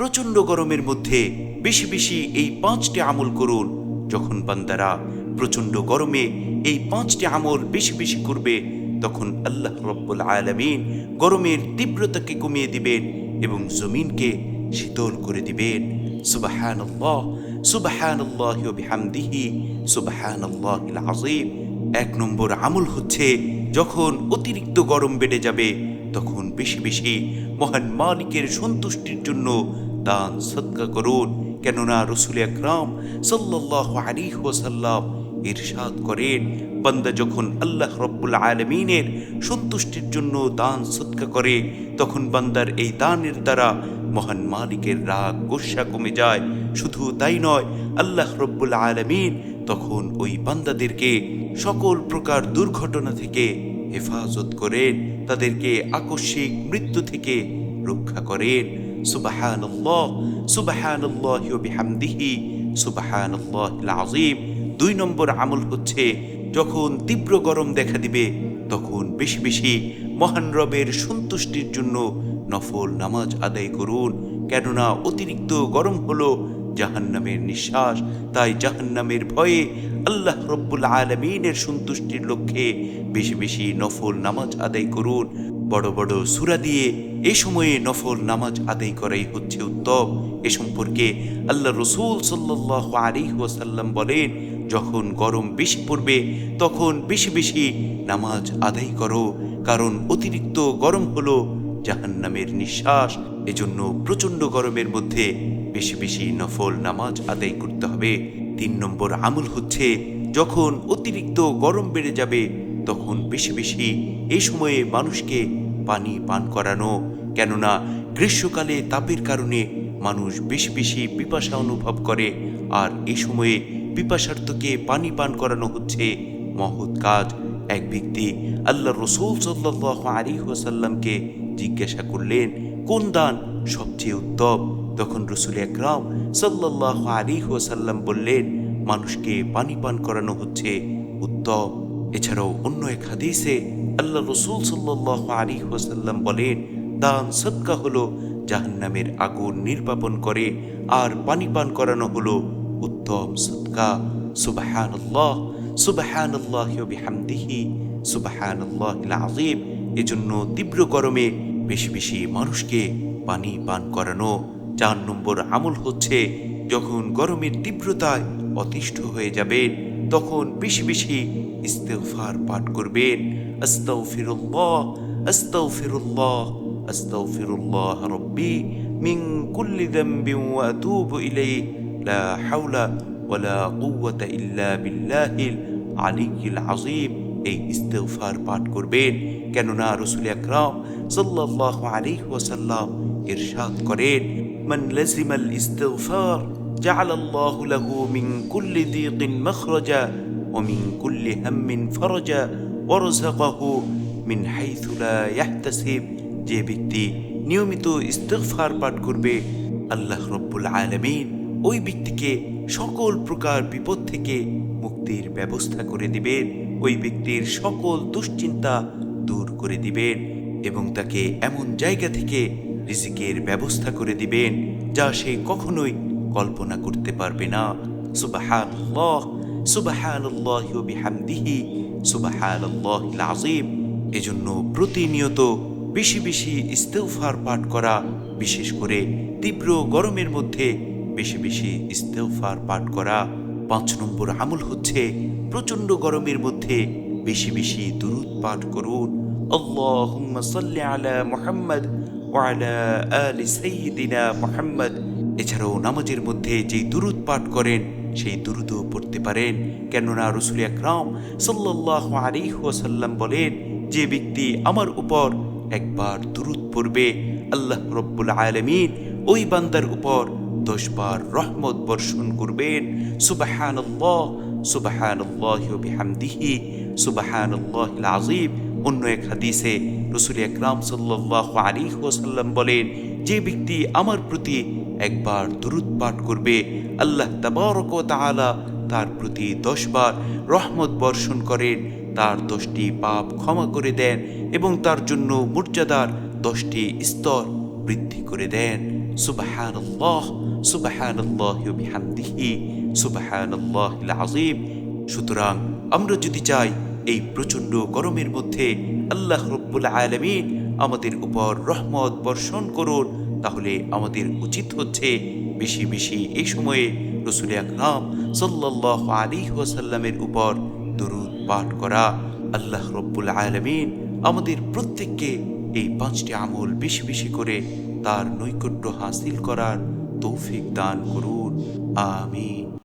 প্রচণ্ড গরমের মধ্যে বেশি বেশি এই পাঁচটি আমল করুন। যখন বান্দারা প্রচণ্ড গরমে এই পাঁচটি আমল বেশি বেশি করবে, তখন আল্লাহ রব্বুল আলমিন গরমের তীব্রতাকে কমিয়ে দিবেন এবং জমিনকে শীতল করে দিবেন। সুবাহানল্লাহ সুবাহানল্লাহ বিহামদিহি এক নম্বর আমল হচ্ছে যখন অতিরিক্ত গরম বেড়ে যাবে, তখন বেশি বেশি মহান মালিকের সন্তুষ্টির জন্য দান সৎকা করুন। কেননা রসুল আকরাম সাল্লাহ আলী ওসাল্লাম ইরশাদ করেন, বান্দা যখন আল্লাহ রব্বুল আলমিনের সন্তুষ্টির জন্য দান সৎকা করে, তখন বান্দার এই দানের দ্বারা মহান মালিকের রাগ গোসা কমে যায়। শুধু তাই নয়, আল্লাহ রব্বুল আলমিন তখন ওই বান্দাদেরকে সকল প্রকার দুর্ঘটনা থেকে হেফাজত করেন, তাদেরকে আকস্মিক মৃত্যু থেকে রক্ষা করেন। সুবাহানল্লাহ সুবাহানল্লাহ বিহামদিহি সুবাহানল্লাহ আজিম দুই নম্বর আমল হচ্ছে, যখন তীব্র গরম দেখা দিবে, তখন বেশি বেশি মহান রবের সন্তুষ্টির জন্য নফল নামাজ আদায় করুন। কেননা অতিরিক্ত গরম হলো জাহান্নামের নিঃশ্বাস, তাই জাহান্নামের ভয়ে আল্লাহ রব্বুল আলমিনের সন্তুষ্টির লক্ষ্যে বেশি বেশি নফল নামাজ আদায় করুন। বড় বড় সুরা দিয়ে এ সময়ে নফল নামাজ আদায় করাই হচ্ছে উত্তম। এ সম্পর্কে আল্লাহ রসুল সাল্লাহ আলী বলেন, যখন গরম বেশি পড়বে, তখন বেশি বেশি নামাজ আদায় করো। কারণ অতিরিক্ত গরম হলো জাহান্নামের নিঃশ্বাস এজন্য প্রচণ্ড গরমের মধ্যে বেশি বেশি নফল নামাজ আদায় করতে হবে। তিন নম্বর আমল হচ্ছে, যখন অতিরিক্ত গরম বেড়ে যাবে, তখন বেশি বেশি এই সময়ে মানুষকে পানি পান করানো। কেননা, গ্রীষ্মকালে তাপের কারণে মানুষ বেশি বেশি পিপাসা অনুভব করে, আর এই সময়ে পিপাসার্থকে পানি পান করানো হচ্ছে মহৎ কাজ। এক ব্যক্তি আল্লাহ রসুল সাল্লাহ আলী ওসাল্লামকে জিজ্ঞাসা করলেন, কোন দান সবচেয়ে উত্তম। তখন রসুল একরাম সাল্লাহ আলী ওসাল্লাম বললেন, মানুষকে পানি পান করানো হচ্ছে উত্তম। এছাড়াও অন্য এক হাদিসে আল্লাহ রসুল সাল্লাহ আলী ওসাল্লাম বলেন, দান সৎকা হলো জাহান্নামের আগুন নির্বাপন করে, আর পানি পান করানো হলো উত্তম সৎকা সুবাহান্লাহ সুবাহান্লাহ বিহামদিহি সুবাহান্লাহ আজিম এজন্য তীব্র গরমে বেশি বেশি মানুষকে পানি পান করানো। চার নম্বর আমল হচ্ছে, যখন গরমের তীব্রতায় অতিষ্ঠ হয়ে যাবেন, তখন বেশি বেশি ইস্তেফার পাঠ করবেন। আস্তাগফিরুল্লাহ আস্তাগফিরুল্লাহ আস্তাগফিরুল্লাহ রব্বি মিন কুল্লি যামবিন ওয়া আতুবু ইলাইহি, লা হাওলা ওয়ালা কুওয়াতা ইল্লা বিল্লাহিল আলিয়্যিল আযীম। এই ইস্তেগফার পাঠ করবেন। কেননা রসুল আকরাম সাল্লাল্লাহু আলাইহি ওয়াসাল্লাম ইরশাদ করেন মান লাজিমাল ইস্তেগফার جعل الله له من كل ضيق مخرجا ومن كل هم فرجا ورزقه من حيث لا يحتسب যে ব্যক্তি নিয়মিত ইস্তেগফার পাঠ করবে আল্লাহ রব্বুল আলামিন ওই ব্যক্তিকে সকল প্রকার বিপদ থেকে মুক্তির ব্যবস্থা করে দিবেন ওই ব্যক্তির সকল দুশ্চিন্তা দূর করে দিবেন এবং তাকে এমন জায়গা থেকে রিজিকের ব্যবস্থা করে দিবেন, যা সে কখনোই কল্পনা করতে পারবে না। সুবাহান্লাহ বিহামদিহি আজিম এজন্য প্রতিনিয়ত বেশি বেশি ইস্তেফার পাঠ করা, বিশেষ করে তীব্র গরমের মধ্যে বেশি বেশি ইস্তেফার পাঠ করা। পাঁচ নম্বর আমল হচ্ছে প্রচণ্ড গরমের মধ্যে বেশি বেশি দুরুদ পাঠ করুন। আল্লাহুম্মা সাল্লি মুহাম্মদ ওয়া আলা আলি সাইয়্যিদিনা মুহাম্মদ এছাড়াও নামাজের মধ্যে যেই দুরুদ পাঠ করেন, সেই দুরুদও পড়তে পারেন। কেননা রসুল আকরাম সাল্লাহ আলাইহি ওয়াসাল্লাম বলেন, যে ব্যক্তি আমার উপর একবার দুরুদ পড়বে, আল্লাহ রব্বুল আলমিন ওই বান্দার উপর দশবার রহমত বর্ষণ করবেন। সুবাহানল্লাহ বিহামদিহি সুবাহানল্লাহ আজিম অন্য এক হাদিসে রসুল আকরাম সাল্লাহ আলী ওসাল্লাম বলেন, যে ব্যক্তি আমার প্রতি একবার দুরুদ পাঠ করবে, আল্লাহ তাবারক তাআলা তার প্রতি দশবার রহমত বর্ষণ করেন, তার দশটি পাপ ক্ষমা করে দেন এবং তার জন্য মর্যাদার দশটি স্তর বৃদ্ধি করে দেন। সুবহানাল্লাহ বিহামদিহি, সুবহানাল্লাহিল আযীম। সুতরাং আমরা যদি চাই এই প্রচণ্ড গরমের মধ্যে আল্লাহ রব্বুল আলামিন আমাদের উপর রহমত বর্ষণ করুন। তাহলে আমাদের উচিত হচ্ছে বেশি বেশি এই সময়ে রসুল আকরাম সাল্লাহ আলী ওয়াসাল্লামের উপর দরুদ পাঠ করা। আল্লাহ রব্বুল আলামিন আমাদের প্রত্যেককে এই পাঁচটি আমল বেশি বেশি করে তার নৈকট্য হাসিল করার তৌফিক দান করুন। আমিন।